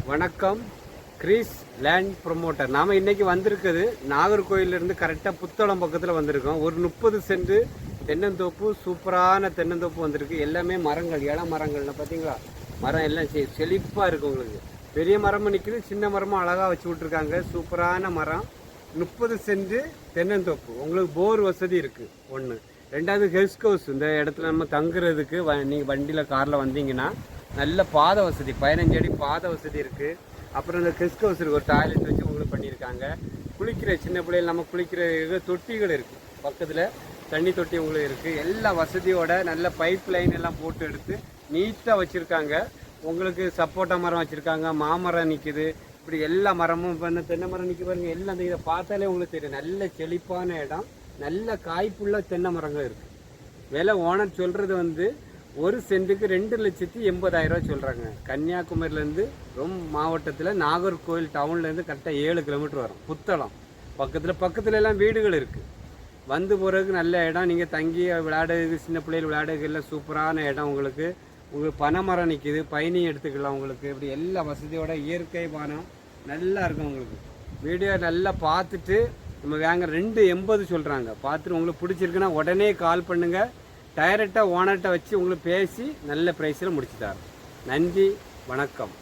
வணக்கம். Greece Land promoter. நாம் இன்றைக்கி வந்திருக்குது நாகர்கோயிலிருந்து கரெக்டாக புத்தளம் பக்கத்தில் வந்திருக்கோம். ஒரு முப்பது சென்ட் தென்னந்தோப்பு சூப்பரான தென்னந்தோப்பு வந்திருக்கு. எல்லாமே மரங்கள் இள மரங்கள்னு பார்த்தீங்களா மரம் எல்லாம் செ செழிப்பாக இருக்கும் உங்களுக்கு. பெரிய மரமும் நிற்குது சின்ன மரமும் அழகாக வச்சு விட்ருக்காங்க சூப்பரான மரம். முப்பது சென்ட் தென்னந்தோப்பு. உங்களுக்கு போர் வசதி இருக்குது ஒன்று ரெண்டாவது கெஸ்ட் ஹவுஸ். இந்த இடத்துல நம்ம தங்குறதுக்கு வ நீங்கள் வண்டியில் காரில் வந்தீங்கன்னா நல்ல பாத வசதி பதினஞ்சு அடி பாத வசதி இருக்குது அப்புறம் இந்த கெஸ்ட் ஹவுஸ் இருக்குது ஒரு டாய்லெட் வச்சு உங்களுக்கு பண்ணியிருக்காங்க. குளிக்கிற சின்ன பிள்ளைகள் நம்ம குளிக்கிற இது தொட்டிகள் இருக்குது பக்கத்தில் தண்ணி தொட்டி உங்களுக்கு இருக்குது எல்லா வசதியோட நல்ல பைப் லைன் எல்லாம் போட்டு எடுத்து நீட்டாக வச்சுருக்காங்க. உங்களுக்கு சப்போட்டா மரம் வச்சுருக்காங்க மாமரம் நிற்குது இப்படி எல்லா மரமும் இப்போ தென்னை மரம் நிற்க பாருங்க. எல்லாம் அந்த இதை பார்த்தாலே உங்களுக்கு தெரியும். நல்ல செழிப்பான இடம் நல்ல காய்ப்புள்ள தென்னை மரங்கள் இருக்குது விலை ஓனர் சொல்கிறது வந்து ஒரு சென்ட்டுக்கு ரெண்டு லட்சத்தி எண்பதாயிரம் சொல்கிறாங்க கன்னியாகுமரியிலேருந்து ரொம்ப மாவட்டத்தில் நாகர்கோவில் டவுன்லேருந்து கரெக்டாக ஏழு கிலோமீட்டர் வரும். புத்தளம். பக்கத்தில் பக்கத்துல எல்லாம் வீடுகள் இருக்குது வந்து போகிறதுக்கு நல்ல இடம். நீங்கள் தங்கி விளையாடுறதுக்கு சின்ன பிள்ளைகள் விளையாடுறதுக்கு எல்லாம் சூப்பரான இடம் உங்களுக்கு. உங்களுக்கு பனைமரம் நிற்கிது பயணி எடுத்துக்கலாம் உங்களுக்கு. இப்படி எல்லா வசதியோட இயற்கை பானம் நல்லா இருக்கும் உங்களுக்கு. வீடியோ நல்லா பார்த்துட்டு நம்ம வாங்க ரெண்டு எண்பது சொல்கிறாங்க பார்த்துட்டு உங்களுக்கு பிடிச்சிருக்குன்னா உடனே கால் பண்ணுங்கள் டைரெக்டாக ஓனர்கிட்ட வச்சு உங்களுக்கு பேசி நல்ல ப்ரைஸில் முடிச்சு நன்றி வணக்கம்.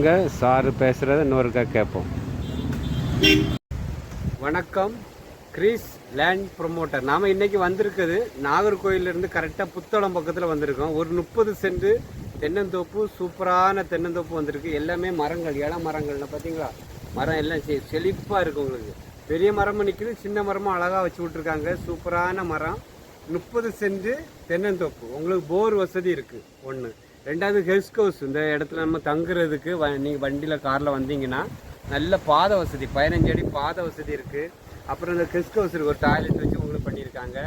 வாங்க சாரு பேசுகிறத இன்னொருக்கா கேட்போம். வணக்கம். Greece Land promoter. நாம் இன்றைக்கி வந்திருக்குது. நாகர்கோயிலிருந்து கரெக்டாக புத்தளம் பக்கத்தில் வந்திருக்கோம். ஒரு முப்பது சென்ட் தென்னந்தோப்பு சூப்பரான தென்னந்தோப்பு வந்திருக்கு. எல்லாமே மரங்கள் இள மரங்கள்னு பார்த்தீங்களா மரம் எல்லாம் செ செழிப்பாக இருக்குது உங்களுக்கு. பெரிய மரமும் நிற்கிது சின்ன மரமும் அழகாக வச்சு விட்ருக்காங்க சூப்பரான மரம். முப்பது சென்ட் தென்னந்தோப்பு. உங்களுக்கு போர் வசதி இருக்குது ஒன்று ரெண்டாவது கெஸ்ட் ஹவுஸ் இந்த இடத்துல நம்ம தங்குறதுக்கு வ நீங்கள் வண்டியில் காரில் வந்தீங்கன்னா நல்ல பாத வசதி பதினஞ்சு அடி பாத வசதி இருக்குது அப்புறம் இந்த கெஸ்ட் ஹவுஸ் இருக்குது ஒரு டாய்லெட் வச்சு உங்களுக்கு பண்ணியிருக்காங்க.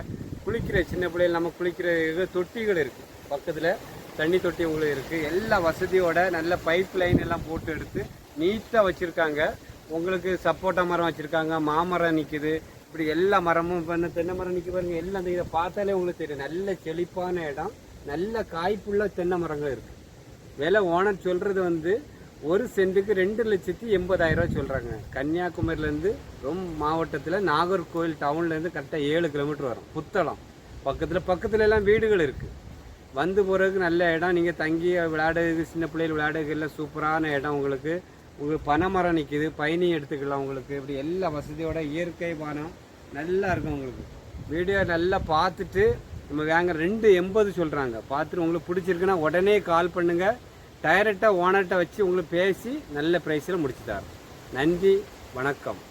குளிக்கிற சின்ன பிள்ளைகள் நம்ம குளிக்கிற இது தொட்டிகள் இருக்குது பக்கத்தில் தண்ணி தொட்டி உங்களுக்கு இருக்குது எல்லா வசதியோட நல்ல பைப் லைன் எல்லாம் போட்டு எடுத்து நீட்டாக வச்சுருக்காங்க. உங்களுக்கு சப்போட்டா மரம் வச்சுருக்காங்க. மாமரம் நிற்கிது இப்படி எல்லா மரமும் இப்போ தென்னை மரம் நிற்க பாருங்க. எல்லாம் இதை பார்த்தாலே உங்களுக்கு தெரியும். நல்ல செழிப்பான இடம். நல்ல காய்ப்புள்ள தென்னை மரங்கள் இருக்குது விலை ஓனர் சொல்கிறது வந்து ஒரு சென்ட்டுக்கு ரெண்டு லட்சத்தி எண்பதாயிரம் ரூபாய் சொல்கிறாங்க கன்னியாகுமரியிலேருந்து ரொம்ப மாவட்டத்தில் நாகர்கோவில் டவுன்லேருந்து கரெக்டாக ஏழு கிலோமீட்டர் வரும். புத்தளம். பக்கத்தில் பக்கத்துல எல்லாம் வீடுகள் இருக்குது வந்து போகிறதுக்கு நல்ல இடம். நீங்கள் தங்கி விளையாடுறதுக்கு சின்ன பிள்ளைகள் விளையாடுறதுக்கு எல்லாம் சூப்பரான இடம் உங்களுக்கு. உங்களுக்கு பனைமரம் நிற்கிது பயணி எடுத்துக்கலாம் உங்களுக்கு. இப்படி எல்லா வசதியோட இயற்கை பானம் நல்லா இருக்கும் உங்களுக்கு. வீடியோ நல்லா பார்த்துட்டு நம்ம வாங்குற ரெண்டு எண்பது சொல்கிறாங்க பார்த்துட்டு உங்களுக்கு பிடிச்சிருக்குன்னா உடனே கால் பண்ணுங்கள் டைரெக்டாக ஓனர்கிட்ட வச்சு உங்களுக்கு பேசி நல்ல ப்ரைஸில் முடிச்சு தரோம் நன்றி வணக்கம்.